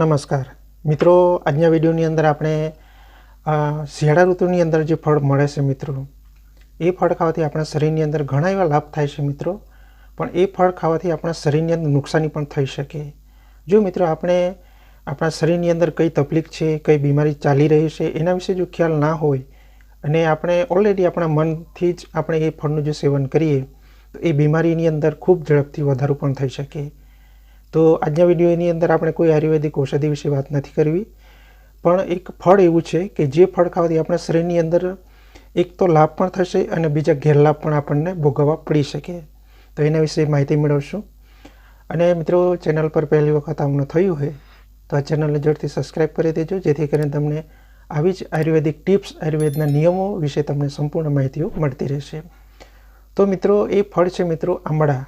નમસ્કાર. મિત્રો, આજના વિડીયોની અંદર આપણે શિયાળા ઋતુની અંદર જે ફળ મળે છે મિત્રો, એ ફળ ખાવાથી આપણા શરીરની અંદર ઘણા એવા લાભ થાય છે મિત્રો, પણ એ ફળ ખાવાથી આપણા શરીરની અંદર નુકસાની પણ થઈ શકે. જો મિત્રો, આપણે આપણા શરીરની અંદર કઈ તકલીફ છે, કઈ બીમારી ચાલી રહી છે, એના વિશે જો ખ્યાલ ના હોય, અને આપણે ઓલરેડી આપણા મનથી જ આપણે એ ફળનું જો સેવન કરીએ, તો એ બીમારીની અંદર ખૂબ ઝડપથી વધારો પણ થઈ શકે. તો આજના વિડીયોની અંદર આપણે કોઈ આયુર્વેદિક ઔષધિ વિશે વાત નથી કરવી. પણ એક ફળ એવું છે કે જે ફળ ખાવાથી આપણા શરીરની અંદર એક તો લાભ પણ થશે અને બીજા ગેરલાભ પણ આપણને ભોગવવા પડી શકે. તો એના વિશે માહિતી મેળવશું. અને મિત્રો, ચેનલ પર પહેલી વખત આમનું થયું હોય, તો આ ચેનલને જોરથી સબસ્ક્રાઈબ કરી દેજો, જેથી કરીને તમને આવી જ આયુર્વેદિક ટિપ્સ, આયુર્વેદના નિયમો વિશે તમને સંપૂર્ણ માહિતીઓ મળતી રહેશે. તો મિત્રો, એ ફળ છે મિત્રો આંબળા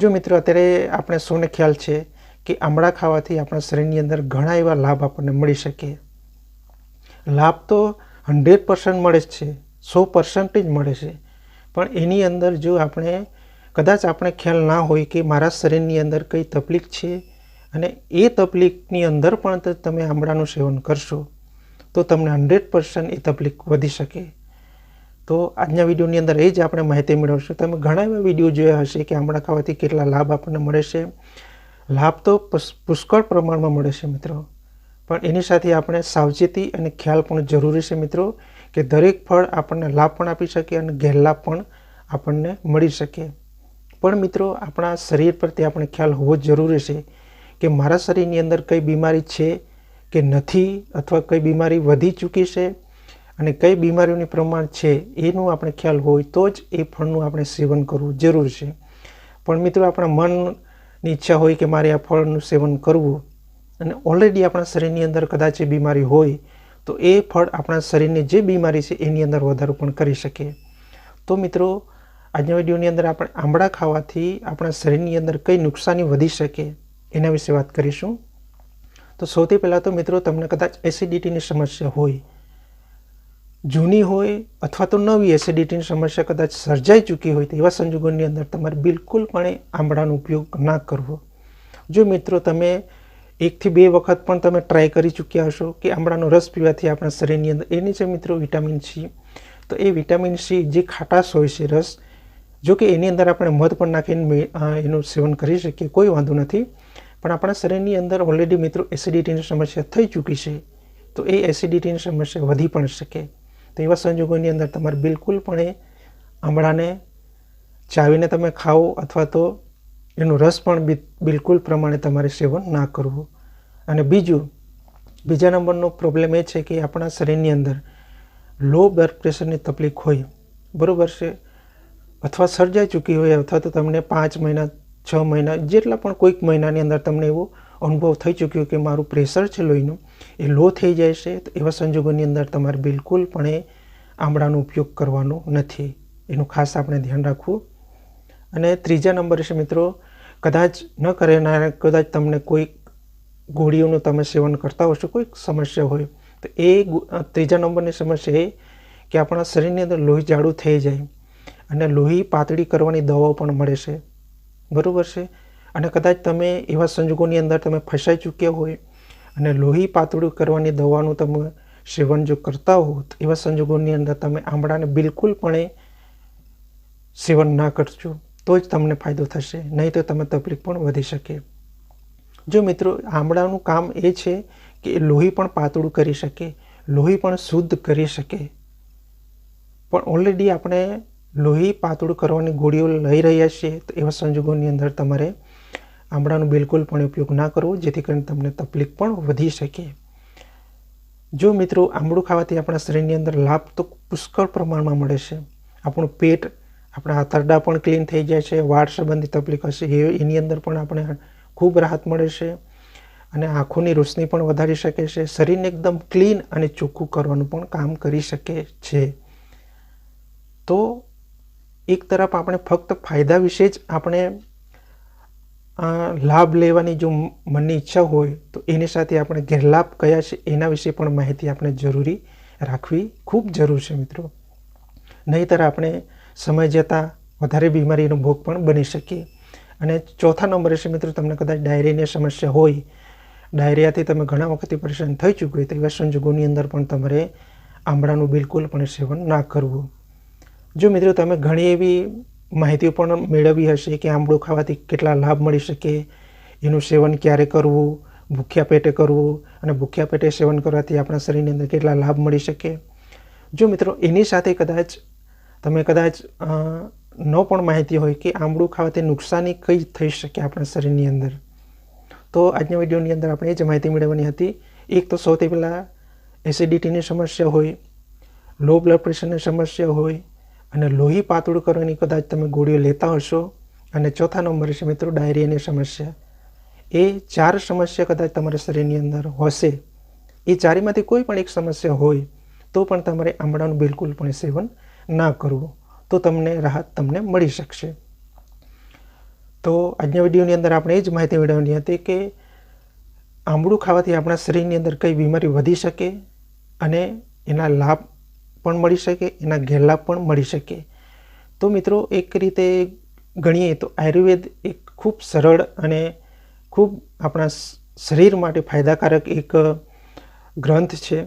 જો મિત્રો, અત્યારે આપણે સૌને ખ્યાલ છે કે આમળા ખાવાથી આપણા શરીરની અંદર ઘણા એવા લાભ આપણને મળી શકે. લાભ તો હંડ્રેડ પર્સન્ટ મળે જ છે, સો પર્સન્ટ જ મળે છે. પણ એની અંદર જો આપણે, કદાચ આપણે ખ્યાલ ના હોય કે મારા શરીરની અંદર કઈ તકલીફ છે અને એ તકલીફની અંદર પણ તમે આમળાનું સેવન કરશો, તો તમને હંડ્રેડ પર્સન્ટ એ તકલીફ વધી શકે. તો આજના વિડીયોની અંદર એ જ આપણે માહિતી મેળવશું. તમે ઘણા એવા વીડિયો જોયા હશે કે આમળા ખાવાથી કેટલા લાભ આપણને મળે છે. લાભ તો પુષ- પુષ્કળ પ્રમાણમાં મળે છે મિત્રો. પણ એની સાથે આપણે સાવચેતી અને ખ્યાલ પણ જરૂરી છે મિત્રો, કે દરેક ફળ આપણને લાભ પણ આપી શકે અને ગેરલાભ પણ આપણને મળી શકે. પણ મિત્રો, આપણા શરીર પ્રત્યે આપણે ખ્યાલ હોવો જરૂરી છે કે મારા શરીરની અંદર કઈ બીમારી છે કે નથી અથવા કઈ બીમારી વધી ચૂકી છે. અને કઈ બીમારીઓની પ્રમાણ છે એનું આપણે ખ્યાલ હોય તો જ એ ફળનું આપણે સેવન કરવું જરૂર છે. પણ મિત્રો, આપણા મનની ઈચ્છા હોય કે મારે આ ફળનું સેવન કરવું અને ઓલરેડી આપણા શરીરની અંદર કદાચ એ બીમારી હોય તો એ ફળ આપણા શરીરની જે બીમારી છે એની અંદર વધારો પણ કરી શકે. તો મિત્રો, આજના વિડીયોની અંદર આપણે આંબળા ખાવાથી આપણા શરીરની અંદર કઈ નુકસાની વધી શકે એના વિશે વાત કરીશું. તો સૌથી પહેલાં તો મિત્રો, તમને કદાચ એસિડિટીની સમસ્યા હોય જૂની હોય અથવા તો નવી એસિડિટીની સમસ્યા કદાચ સર્જાઈ ચૂકી હોય તેવા સંજોગોની અંદર તમારે બિલકુલપણે આંબળાનો ઉપયોગ ના કરવો. જો મિત્રો તમે એકથી બે વખત પણ તમે ટ્રાય કરી ચૂક્યા હશો કે આંબળાનો રસ પીવાથી આપણા શરીરની અંદર, એની છે મિત્રો વિટામિન સી તો એ વિટામિન સી જે ખાટાશ હોય છે રસ, જો કે એની અંદર આપણે મધ પણ નાખીને એનું સેવન કરી શકીએ, કોઈ વાંધો નથી. પણ આપણા શરીરની અંદર ઓલરેડી મિત્રો એસિડિટીની સમસ્યા થઈ ચૂકી છે, તો એ એસિડિટીની સમસ્યા વધી પણ શકે. તો એવા સંજોગોની અંદર તમારે બિલકુલપણે આંબળાને ચાવીને તમે ખાઓ અથવા તો એનો રસ પણ બિલકુલ પ્રમાણે તમારે સેવન ના કરવું. અને બીજું, બીજા નંબરનો પ્રોબ્લેમ એ છે કે આપણા શરીરની અંદર લો બ્લડ પ્રેશરની તકલીફ હોય, બરાબર છે, અથવા સર્જાઈ ચૂકી હોય અથવા તો તમને પાંચ મહિના, છ મહિના, જેટલા પણ કોઈક મહિનાની અંદર તમને એવો અનુભવ થઈ ચૂક્યો કે મારું પ્રેશર છે લોહીનું, એ લો થઈ જાય છે, તો એવા સંજોગોની અંદર તમારે બિલકુલ પણ આંબળાનો ઉપયોગ કરવાનો નથી. એનું ખાસ આપણે ધ્યાન રાખવું. અને ત્રીજા નંબર છે મિત્રો, કદાચ ન કરેના કદાચ તમને કોઈ ગોળીઓનું તમે સેવન કરતા હશો કોઈક સમસ્યા હોય, તો એ ત્રીજા નંબરની સમસ્યા એ કે આપણા શરીરની અંદર લોહી જાડું થઈ જાય. અને લોહી પાતળી કરવાની દવાઓ પણ મળે છે. બરાબર છે? અને કદાચ તમે એવા સંજોગોની અંદર તમે ફસાઈ ચૂક્યા હોય અને લોહી પાતળું કરવાની દવાનું તમે સેવન જો કરતા હો એવા સંજોગોની અંદર તમે આંબળાને બિલકુલપણે સેવન ના કરજો. તો જ તમને ફાયદો થશે. નહીં તો તમે તકલીફ પણ વધી શકે. જો મિત્રો આંબળાનું કામ એ છે કે લોહી પણ પાતળું કરી શકે, લોહી પણ શુદ્ધ કરી શકે. પણ ઓલરેડી આપણે લોહી પાતળું કરવાની ગોળીઓ લઈ રહ્યા છીએ, તો એવા સંજોગોની અંદર તમારે આંબળાનો બિલકુલ પણ ઉપયોગ ના કરવો, જેથી કરીને તમને તકલીફ પણ વધી શકે. જો મિત્રો આમળું ખાવાથી આપણા શરીરની અંદર લાભ તો પુષ્કળ પ્રમાણમાં મળે છે. આપણું પેટ, આપણા આંતરડા પણ ક્લીન થઈ જાય છે, વાળ સંબંધી તકલીફ હશે, એ એની અંદર પણ આપણે ખૂબ રાહત મળે છે અને આંખોની રોશની પણ વધારી શકે છે. શરીરને એકદમ ક્લીન અને ચોખ્ખું કરવાનું પણ કામ કરી શકે છે. તો એક તરફ આપણે ફક્ત ફાયદા વિશે જ આપણે લાભ લેવાની જો મનની ઈચ્છા હોય, તો એની સાથે આપણે ગેરલાભ કયા છે, એના વિશે પણ માહિતી આપણે જરૂરી રાખવી ખૂબ જરૂર છે મિત્રો. નહીંતર આપણે સમય જતાં વધારે બીમારીનો ભોગ પણ બની શકીએ. અને ચોથા નંબરે છે મિત્રો, તમને કદાચ ડાયરીની સમસ્યા હોય, ડાયરિયાથી તમે ઘણા વખતથી પરેશાન થઈ ચૂક્યું હોય, તો એવા સંજોગોની અંદર પણ તમારે આંબળાનું બિલકુલ પણ સેવન ના કરવું. જો મિત્રો, તમે ઘણી એવી માહિતીઓ પણ મેળવી હશે કે આંબળું ખાવાથી કેટલા લાભ મળી શકે, એનું સેવન ક્યારે કરવું, ભૂખ્યા પેટે કરવું અને ભૂખ્યા પેટે સેવન કરવાથી આપણા શરીરની અંદર કેટલા લાભ મળી શકે. જો મિત્રો, એની સાથે કદાચ તમે કદાચ ન પણ માહિતી હોય કે આંબળું ખાવાથી નુકસાની કઈ થઈ શકે આપણા શરીરની અંદર, તો આજના વિડીયોની અંદર આપણે એ જ માહિતી મેળવવાની હતી. એક તો સૌથી પહેલાં એસિડિટીની સમસ્યા હોય લો બ્લડ પ્રેશરની સમસ્યા હોય અને લોહી પાતળું કરવાની કદાચ તમે ગોળીઓ લેતા હશો. અને ચોથા નંબર છે મિત્રો, ડાયરિયાની સમસ્યા. એ ચાર સમસ્યા કદાચ તમારા શરીરની અંદર હશે. એ ચારેમાંથી કોઈ પણ એક સમસ્યા હોય, તો પણ તમારે આંબળાનું બિલકુલ પણ સેવન ના કરવું, તો તમને રાહત તમને મળી શકશે. તો આજના વિડીયોની અંદર આપણે એ જ માહિતી મેળવવાની હતી કે આંબળું ખાવાથી આપણા શરીરની અંદર કઈ બીમારી વધી શકે અને એના લાભ પણ મળી શકે, એના ગેરલાભ પણ મળી શકે. તો મિત્રો, એક રીતે ગણીએ તો આયુર્વેદ એક ખૂબ સરળ અને ખૂબ આપણા શરીર માટે ફાયદાકારક એક ગ્રંથ છે.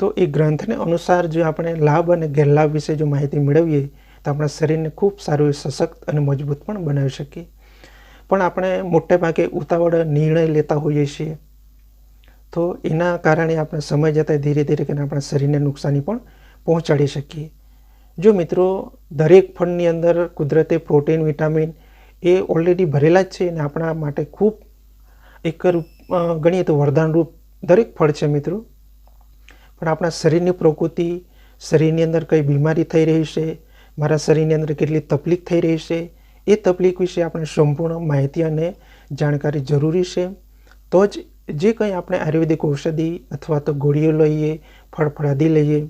તો એ ગ્રંથને અનુસાર જો આપણે લાભ અને ગેરલાભ વિશે જો માહિતી મેળવીએ, તો આપણા શરીરને ખૂબ સારું સશક્ત અને મજબૂત પણ બનાવી શકીએ. પણ આપણે મોટે ભાગે ઉતાવળ નિર્ણય લેતા હોઈએ છીએ. તો એના કારણે આપણે સમય જતાં ધીરે ધીરે કરીને આપણા શરીરને નુકસાની પણ પહોંચાડી શકીએ. જો મિત્રો, દરેક ફળની અંદર કુદરતે પ્રોટીન, વિટામિન એ ઓલરેડી ભરેલા જ છે અને આપણા માટે ખૂબ એક ગણીએ તો વરદાનરૂપ દરેક ફળ છે મિત્રો. પણ આપણા શરીરની પ્રકૃતિ, શરીરની અંદર કઈ બીમારી થઈ રહી છે, મારા શરીરની અંદર કેટલી તકલીફ થઈ રહી છે, એ તકલીફ વિશે આપણે સંપૂર્ણ માહિતી અને જાણકારી જરૂરી છે. તો જ જે કંઈ આપણે આયુર્વેદિક ઔષધિ અથવા તો ગોળીઓ લઈએ ફળ ફળાદી લઈએ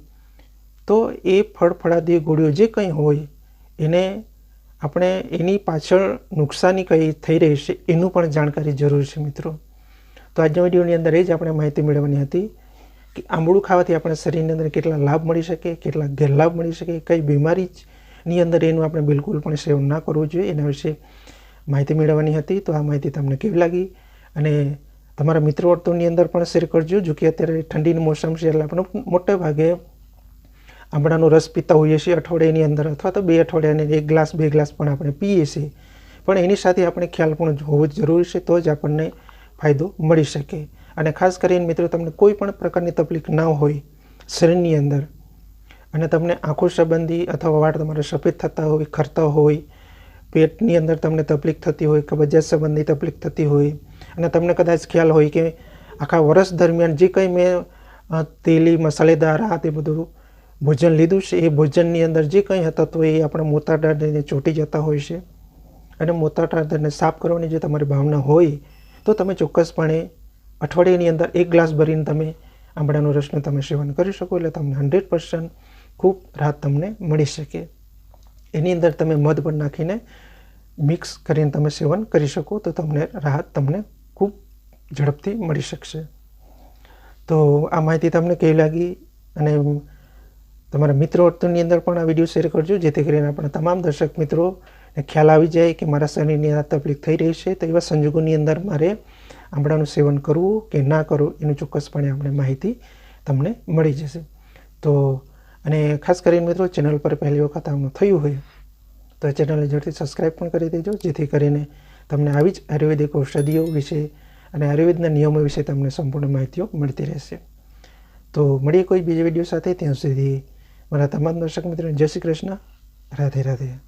તો એ ફળ ફળાદી ગોળીઓ જે કંઈ હોય, એને આપણે એની પાછળ નુકસાની કઈ થઈ રહી છે, એનું પણ જાણકારી જરૂર છે મિત્રો. તો આજના વિડીયોની અંદર એ જ આપણે માહિતી મેળવવાની હતી કે આંબળું ખાવાથી આપણે શરીરની અંદર કેટલા લાભ મળી શકે, કેટલા ગેરલાભ મળી શકે, કઈ બીમારીની અંદર એનું આપણે બિલકુલ પણ સેવન ના કરવું જોઈએ. એના વિશે માહિતી મેળવવાની હતી. તો આ માહિતી તમને કેવી લાગી? અને તમારા મિત્રો વર્તુળની અંદર પણ શેર કરજો, જો કે અત્યારે ઠંડીની મોસમ છે એટલે આપણે મોટે ભાગે આંબળાનો રસ પીતા હોઈએ છીએ અઠવાડિયાની અંદર અથવા તો બે અઠવાડિયાને એક ગ્લાસ, બે ગ્લાસ પણ આપણે પીએ છીએ. પણ એની સાથે આપણે ખ્યાલ પણ હોવો જ જરૂરી છે, તો જ આપણને ફાયદો મળી શકે. અને ખાસ કરીને મિત્રો, તમને કોઈ પણ પ્રકારની તકલીફ ના હોય શરીરની અંદર અને તમને આંખો સંબંધી અથવા વાળ તમારે સફેદ થતા હોય, ખરતા હોય, પેટની અંદર તમને તકલીફ થતી હોય, કબજિયાત સંબંધી તકલીફ થતી હોય અને તમને કદાચ ખ્યાલ હોય કે આખા વર્ષ દરમિયાન જે કંઈ મેં તેલી, મસાલેદાર આ તે બધું ભોજન લીધું છે, એ ભોજનની અંદર જે કંઈ હતા તો એ આપણા મોતાળાને ચોંટી જતા હોય છે. અને મોતાળાને સાફ કરવાની જે તમારી ભાવના હોય, તો તમે ચોક્કસપણે અઠવાડિયાની અંદર એક ગ્લાસ ભરીને તમે આંબળાનો રસનું તમે સેવન કરી શકો, એટલે તમને હંડ્રેડ પર્સન્ટ ખૂબ રાહત તમને મળી શકે. એની અંદર તમે મધ પણ નાખીને મિક્સ કરીને તમે સેવન કરી શકો, તો તમને રાહત તમને ખૂબ ઝડપથી મળી શકશે. તો આ માહિતી તમને કેવી લાગી? અને તમારા મિત્રો વર્તુળની અંદર પણ આ વીડિયો શેર કરજો, જેથી કરીને આપણા તમામ દર્શક મિત્રોને ખ્યાલ આવી જાય કે મારા શરીરની આ તકલીફ થઈ રહી છે. તો એવા સંજોગોની અંદર મારે આંબળાનું સેવન કરવું કે ના કરવું એનું ચોક્કસપણે આપણે માહિતી તમને મળી જશે. તો, અને ખાસ કરીને મિત્રો ચેનલ પર પહેલી વખત આમનું થયું હોય, તો ચેનલને ઝડપથી સબસ્ક્રાઈબ પણ કરી દેજો, જેથી કરીને તમને આવી જ આયુર્વેદિક ઔષધિઓ વિશે અને આયુર્વેદના નિયમો વિશે તમને સંપૂર્ણ માહિતીઓ મળતી રહેશે. તો, મળીએ કોઈ બીજા વીડિયો સાથે, ત્યાં સુધી મારા તમામ દર્શક મિત્રોને જય શ્રી કૃષ્ણ. રાધે રાધે.